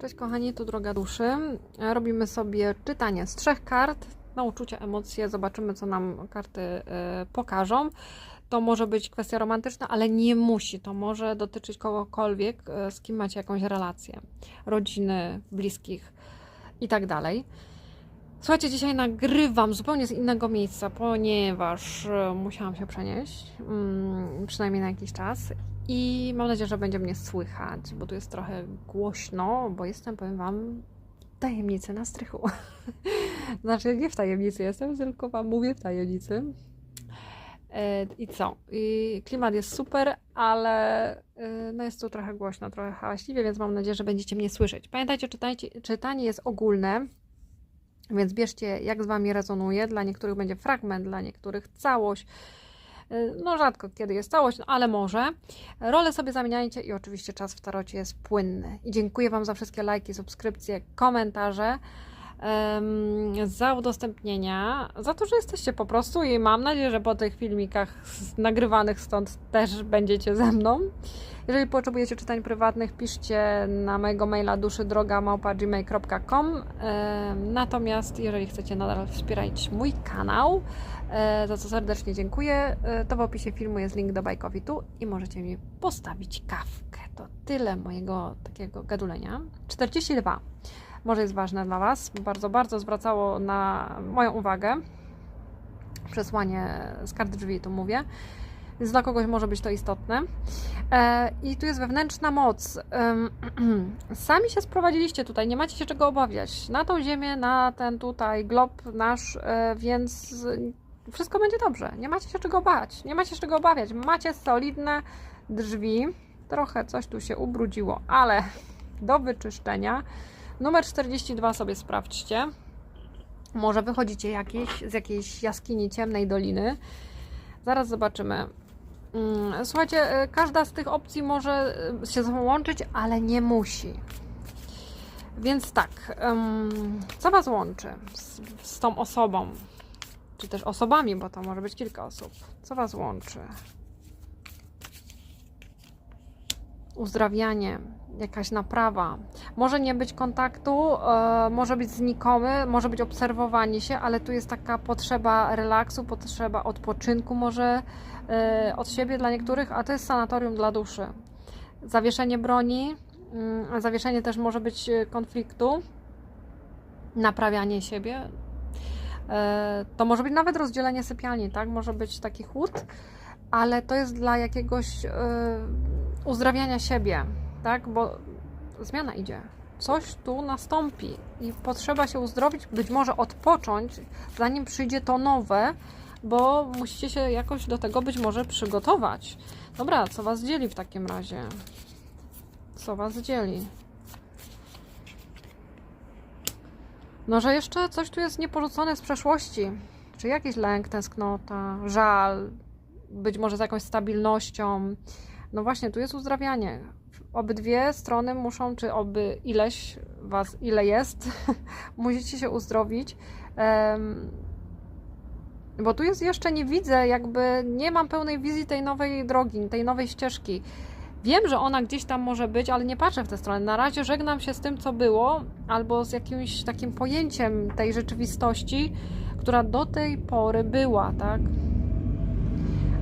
Cześć kochani, tu Droga Duszy. E, Robimy sobie czytanie z trzech kart na uczucia, emocje. Zobaczymy, co nam karty e, pokażą. To może być kwestia romantyczna, ale nie musi. To może dotyczyć kogokolwiek, e, z kim macie jakąś relację. Rodziny, bliskich i tak. Słuchajcie, dzisiaj nagrywam zupełnie z innego miejsca, ponieważ e, musiałam się przenieść, mm, przynajmniej na jakiś czas. I mam nadzieję, że będzie mnie słychać, bo tu jest trochę głośno, bo jestem, powiem Wam, w tajemnicy na strychu. znaczy, nie w tajemnicy jestem, tylko Wam mówię w tajemnicy. E, I co? I klimat jest super, ale e, no jest tu trochę głośno, trochę hałaśliwie, więc mam nadzieję, że będziecie mnie słyszeć. Pamiętajcie, czytajcie, czytanie jest ogólne, więc bierzcie, jak z Wami rezonuje. Dla niektórych będzie fragment, dla niektórych całość. Y, No rzadko kiedy jest całość, no, ale może. Role sobie zamieniajcie i oczywiście czas w tarocie jest płynny. I dziękuję Wam za wszystkie lajki, subskrypcje, komentarze, za udostępnienia, za to, że jesteście po prostu i mam nadzieję, że po tych filmikach nagrywanych stąd też będziecie ze mną. Jeżeli potrzebujecie czytań prywatnych, piszcie na mojego maila duszydroga.gmail.com Natomiast jeżeli chcecie nadal wspierać mój kanał, e, za co serdecznie dziękuję, e, to w opisie filmu jest link do Bajkowitu i możecie mi postawić kawkę. To tyle mojego takiego gadulenia. 42 może jest ważne dla Was, bardzo, bardzo zwracało na moją uwagę. Przesłanie z kart drzwi, tu mówię. Więc dla kogoś może być to istotne. E, I tu jest wewnętrzna moc. Sami się sprowadziliście tutaj, nie macie się czego obawiać. Na tą ziemię, na ten tutaj glob nasz, e, więc wszystko będzie dobrze. Nie macie się czego bać, nie macie się czego obawiać. Macie solidne drzwi. Trochę coś tu się ubrudziło, ale do wyczyszczenia. Numer 42 sobie sprawdźcie. Może wychodzicie jakieś, z jakiejś jaskini ciemnej doliny. Zaraz zobaczymy. Mm, Słuchajcie, y, każda z tych opcji może y, się ze sobą łączyć, ale nie musi. Więc tak, co Was łączy z, z tą osobą? Czy też osobami, bo to może być kilka osób. Co Was łączy? Uzdrawianie, jakaś naprawa. Może nie być kontaktu, e, może być znikomy, może być obserwowanie się, ale tu jest taka potrzeba relaksu, potrzeba odpoczynku może e, od siebie dla niektórych, a to jest sanatorium dla duszy. Zawieszenie broni, mm, zawieszenie też może być e, konfliktu, naprawianie siebie. To może być nawet rozdzielenie sypialni, tak? Może być taki chłód, ale to jest dla jakiegoś uzdrawiania siebie, tak? Bo zmiana idzie. Coś tu nastąpi i potrzeba się uzdrowić, być może odpocząć, zanim przyjdzie to nowe, bo musicie się jakoś do tego być może przygotować. Dobra, co Was dzieli w takim razie? Co Was dzieli? No, że jeszcze coś tu jest nieporzucone z przeszłości. Czy jakiś lęk, tęsknota, żal, być może z jakąś stabilnością. No właśnie, tu jest uzdrawianie. Obydwie strony muszą, czy oby ileś was, ile jest, musicie się uzdrowić. Em, bo tu jest jeszcze nie widzę, jakby nie mam pełnej wizji tej nowej drogi, tej nowej ścieżki. Wiem, że ona gdzieś tam może być, ale nie patrzę w tę stronę. Na razie żegnam się z tym, co było, albo z jakimś takim pojęciem tej rzeczywistości, która do tej pory była, tak?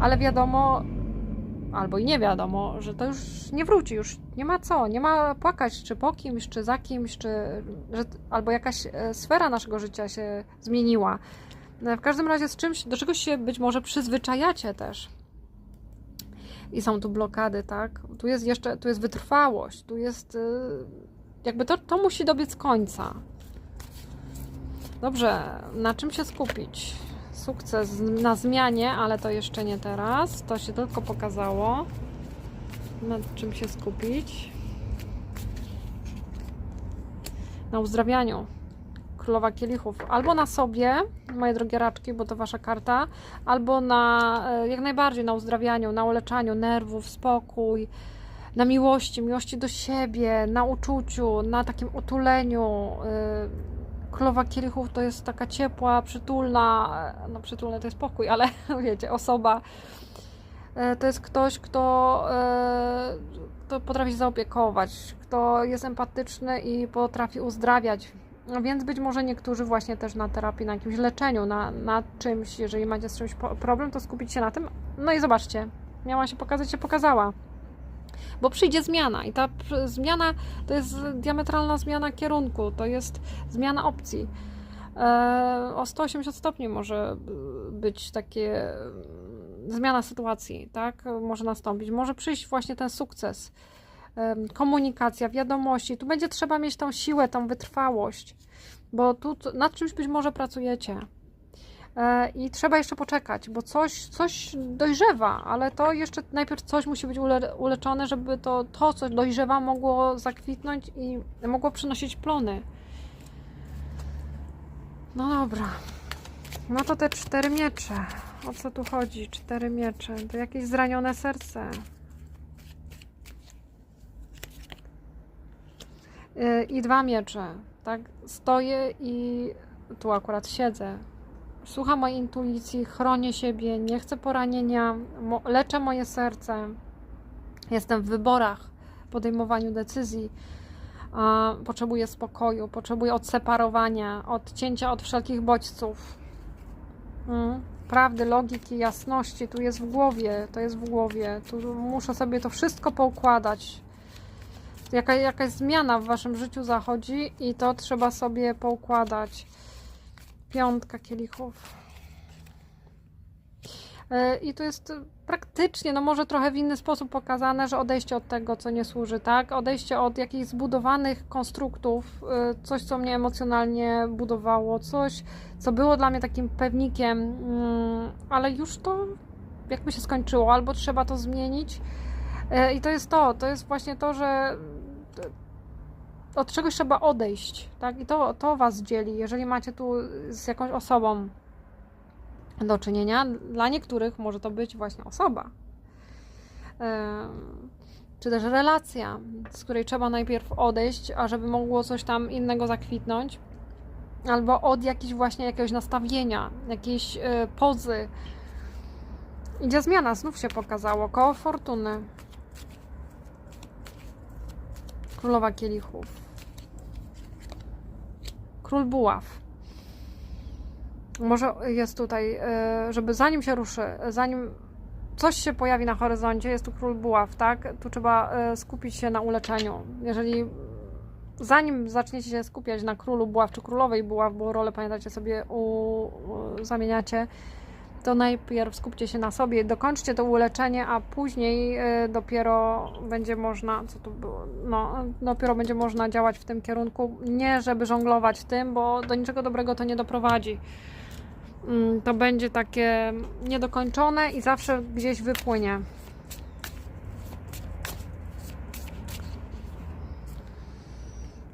Ale wiadomo, albo i nie wiadomo, że to już nie wróci, już nie ma co, nie ma płakać, czy po kimś, czy za kimś, czy że, albo jakaś e, sfera naszego życia się zmieniła. No, W każdym razie z czymś, do czegoś się być może przyzwyczajacie też. I są tu blokady, tak? Tu jest jeszcze, tu jest wytrwałość, tu jest y, jakby to, to musi dobiec końca. Dobrze, na czym się skupić? Sukces na zmianie, ale to jeszcze nie teraz. To się tylko pokazało. Nad czym się skupić? Na uzdrawianiu. Królowa Kielichów. Albo na sobie, moje drogie raczki, bo to wasza karta, albo na e, jak najbardziej na uzdrawianiu, na uleczaniu nerwów, spokój, na miłości, miłości do siebie, na uczuciu, na takim utuleniu. y, Królowa Kielichów to jest taka ciepła, przytulna, e, no przytulna to jest pokój, ale wiecie, osoba E, To jest ktoś, kto, e, kto potrafi się zaopiekować, kto jest empatyczny i potrafi uzdrawiać. No Więc być może niektórzy właśnie też na terapii, na jakimś leczeniu, na, na czymś, jeżeli macie z czymś problem, to skupić się na tym. No i zobaczcie, miała się pokazać, się pokazała. Bo przyjdzie zmiana i ta zmiana to jest diametralna zmiana kierunku, to jest zmiana opcji. E, o 180 stopni może być takie y, zmiana sytuacji, tak? Może nastąpić. Może przyjść właśnie ten sukces. Komunikacja, wiadomości. Tu będzie trzeba mieć tą siłę, tą wytrwałość, bo tu nad czymś być może pracujecie. E, I trzeba jeszcze poczekać, bo coś, coś dojrzewa, ale to jeszcze najpierw coś musi być ule, uleczone, żeby to, to, co dojrzewa, mogło zakwitnąć i mogło przynosić plony. No dobra. No to te cztery miecze. O co tu chodzi? Cztery miecze. To jakieś zranione serce. Yy, I dwa miecze. Tak? Stoję i tu akurat siedzę. Słucham mojej intuicji, chronię siebie, nie chcę poranienia, leczę moje serce. Jestem w wyborach, podejmowaniu decyzji. Potrzebuję spokoju, potrzebuję odseparowania, odcięcia od wszelkich bodźców. Mm. Prawdy, logiki, jasności, tu jest w głowie, to jest w głowie. Tu muszę sobie to wszystko poukładać. Jaka, jakaś zmiana w waszym życiu zachodzi i to trzeba sobie poukładać. Piątka kielichów. E, I to jest praktycznie, no może trochę w inny sposób pokazane, że odejście od tego, co nie służy, tak? Odejście od jakichś zbudowanych konstruktów, e, coś, co mnie emocjonalnie budowało, coś, co było dla mnie takim pewnikiem, mm, ale już to jakby się skończyło, albo trzeba to zmienić. E, I to jest to, to jest właśnie to, że od czegoś trzeba odejść, tak? I to, to was dzieli, jeżeli macie tu z jakąś osobą do czynienia. Dla niektórych może to być właśnie osoba. Czy też relacja, z której trzeba najpierw odejść, a żeby mogło coś tam innego zakwitnąć. Albo od jakiejś właśnie jakiegoś nastawienia, jakiejś e, pozy. Idzie zmiana, znów się pokazało. Koło fortuny. Królowa kielichów. Król buław. Może jest tutaj, e, żeby zanim się ruszy, zanim coś się pojawi na horyzoncie, jest tu król buław, tak? Tu trzeba e, skupić się na uleczeniu. Jeżeli zanim zaczniecie się skupiać na królu buław czy królowej buław, bo rolę pamiętacie sobie u, zamieniacie, to najpierw skupcie się na sobie, dokończcie to uleczenie, a później e, dopiero będzie można, co było, no, dopiero będzie można działać w tym kierunku. Nie, żeby żonglować tym, bo do niczego dobrego to nie doprowadzi. Mm, To będzie takie niedokończone i zawsze gdzieś wypłynie.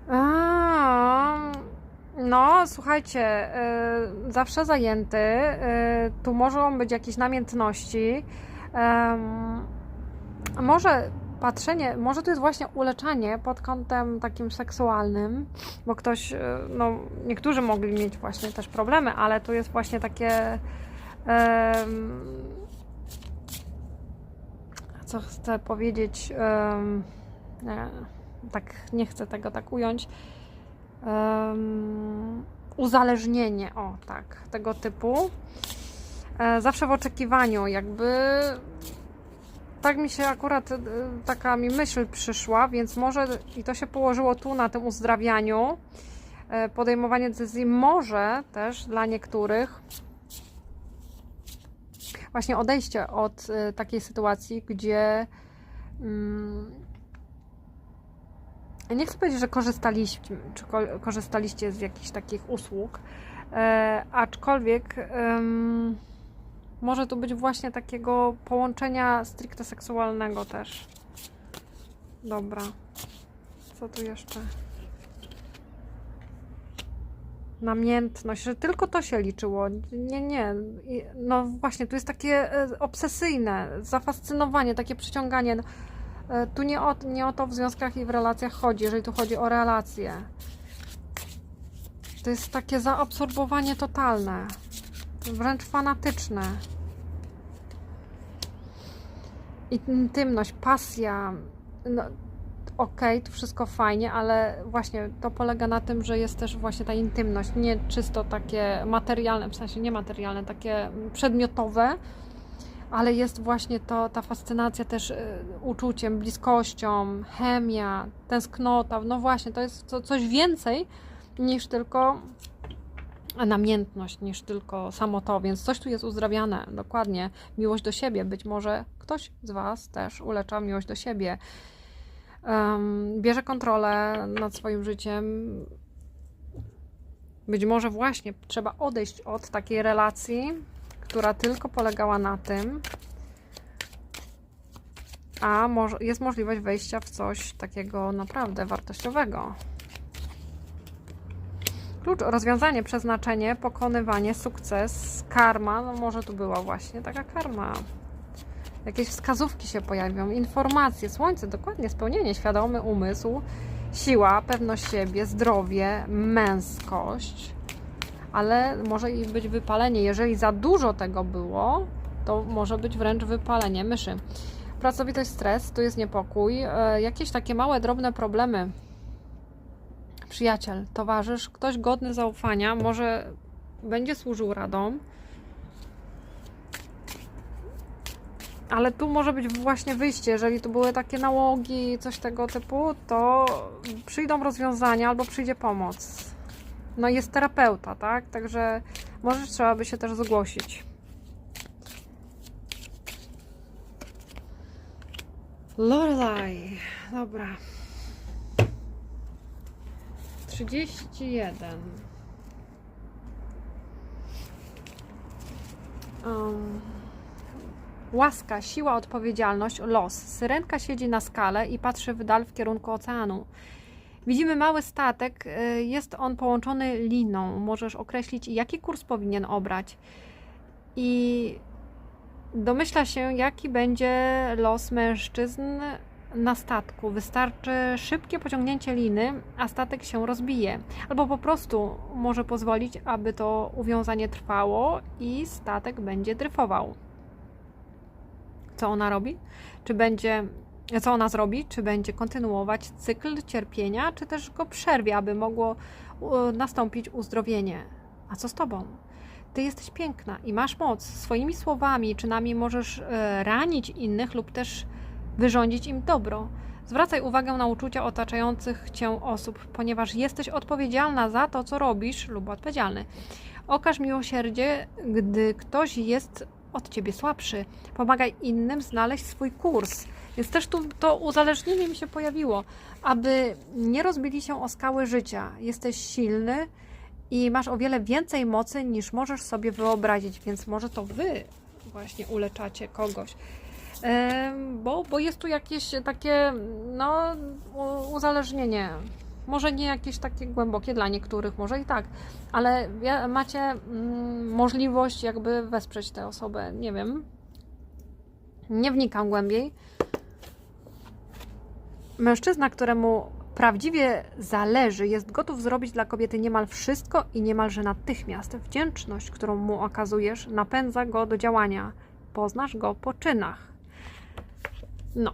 A, no, słuchajcie, y, zawsze zajęty. y, tu mogą być jakieś namiętności. Em, może patrzenie, może to jest właśnie uleczanie pod kątem takim seksualnym, bo ktoś, y, no, niektórzy mogli mieć właśnie też problemy, ale tu jest właśnie takie. co chcę powiedzieć? tak, nie chcę tego tak ująć. Em, uzależnienie, o tak, tego typu. E, zawsze w oczekiwaniu, jakby tak mi się akurat e, taka mi myśl przyszła, więc może i to się położyło tu na tym uzdrawianiu. E, podejmowanie decyzji może też dla niektórych właśnie odejście od e, takiej sytuacji, gdzie mm, nie chcę powiedzieć, że korzystaliście, czy ko- korzystaliście z jakichś takich usług, e, aczkolwiek może tu być właśnie takiego połączenia stricte seksualnego też. Dobra. Co tu jeszcze? Namiętność, że tylko to się liczyło. Nie, nie. No właśnie, tu jest takie e, obsesyjne, zafascynowanie, takie przyciąganie. E, Tu nie o, nie o to w związkach i w relacjach chodzi, jeżeli tu chodzi o relacje. To jest takie zaabsorbowanie totalne, wręcz fanatyczne. intymność, pasja, no okej, to wszystko fajnie, ale właśnie to polega na tym, że jest też właśnie ta intymność, nie czysto takie materialne, w sensie niematerialne, takie przedmiotowe, ale jest właśnie to, ta fascynacja też y, uczuciem, bliskością, chemia, tęsknota, no właśnie, to jest co, coś więcej niż tylko namiętność, niż tylko samo to, więc coś tu jest uzdrawiane, dokładnie, miłość do siebie, być może ktoś z Was też ulecza miłość do siebie, um, bierze kontrolę nad swoim życiem. Być może właśnie trzeba odejść od takiej relacji, która tylko polegała na tym, a jest możliwość wejścia w coś takiego naprawdę wartościowego. Klucz, rozwiązanie, przeznaczenie, pokonywanie, sukces, karma. No może tu była właśnie taka karma. Jakieś wskazówki się pojawią, informacje, słońce, dokładnie spełnienie, świadomy umysł, siła, pewność siebie, zdrowie, męskość, ale może i być wypalenie. Jeżeli za dużo tego było, to może być wręcz wypalenie myszy. Pracowitość, stres, tu jest niepokój, e, jakieś takie małe, drobne problemy. Przyjaciel, towarzysz, ktoś godny zaufania, może będzie służył radą. Ale tu może być właśnie wyjście. Jeżeli tu były takie nałogi, coś tego typu, to przyjdą rozwiązania albo przyjdzie pomoc. No jest terapeuta, tak? Także może trzeba by się też zgłosić. Lorelai. Dobra. 31. Um, łaska, siła, odpowiedzialność, los. Syrenka siedzi na skale i patrzy w dal w kierunku oceanu. Widzimy mały statek, y, jest on połączony liną. Możesz określić, jaki kurs powinien obrać. I domyśla się, jaki będzie los mężczyzn na statku. Wystarczy szybkie pociągnięcie liny, a statek się rozbije. Albo po prostu może pozwolić, aby to uwiązanie trwało i statek będzie dryfował. Co ona robi? Czy będzie co ona zrobi? Czy będzie kontynuować cykl cierpienia, czy też go przerwie, aby mogło nastąpić uzdrowienie? A co z tobą? Ty jesteś piękna i masz moc. Swoimi słowami, czynami możesz e, ranić innych lub też wyrządzić im dobro. Zwracaj uwagę na uczucia otaczających cię osób, ponieważ jesteś odpowiedzialna za to, co robisz, lub odpowiedzialny. Okaż miłosierdzie, gdy ktoś jest od ciebie słabszy. Pomagaj innym znaleźć swój kurs. Więc też tu to uzależnienie mi się pojawiło, aby nie rozbili się o skały życia. Jesteś silny i masz o wiele więcej mocy niż możesz sobie wyobrazić, więc może to wy właśnie uleczacie kogoś. Bo, bo jest tu jakieś takie no, uzależnienie. Może nie jakieś takie głębokie dla niektórych, może i tak, ale macie mm, możliwość jakby wesprzeć tę osobę. Nie wiem. Nie wnikam głębiej. Mężczyzna, któremu prawdziwie zależy, jest gotów zrobić dla kobiety niemal wszystko i niemalże natychmiast. Wdzięczność, którą mu okazujesz, napędza go do działania. Poznasz go po czynach. No,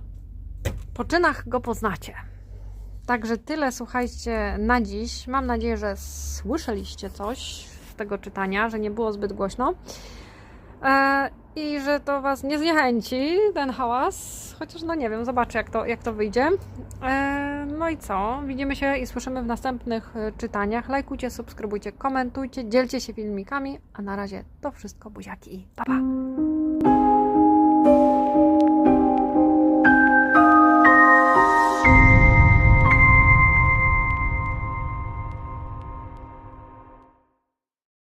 po czynach go poznacie. Także tyle, słuchajcie, na dziś. Mam nadzieję, że słyszeliście coś z tego czytania, że nie było zbyt głośno. E, I że to Was nie zniechęci, ten hałas. Chociaż, no nie wiem, zobaczę, jak to, jak to wyjdzie. E, no i co? Widzimy się i słyszymy w następnych e, czytaniach. Lajkujcie, subskrybujcie, komentujcie, dzielcie się filmikami. A na razie to wszystko, buziaki i pa, pa.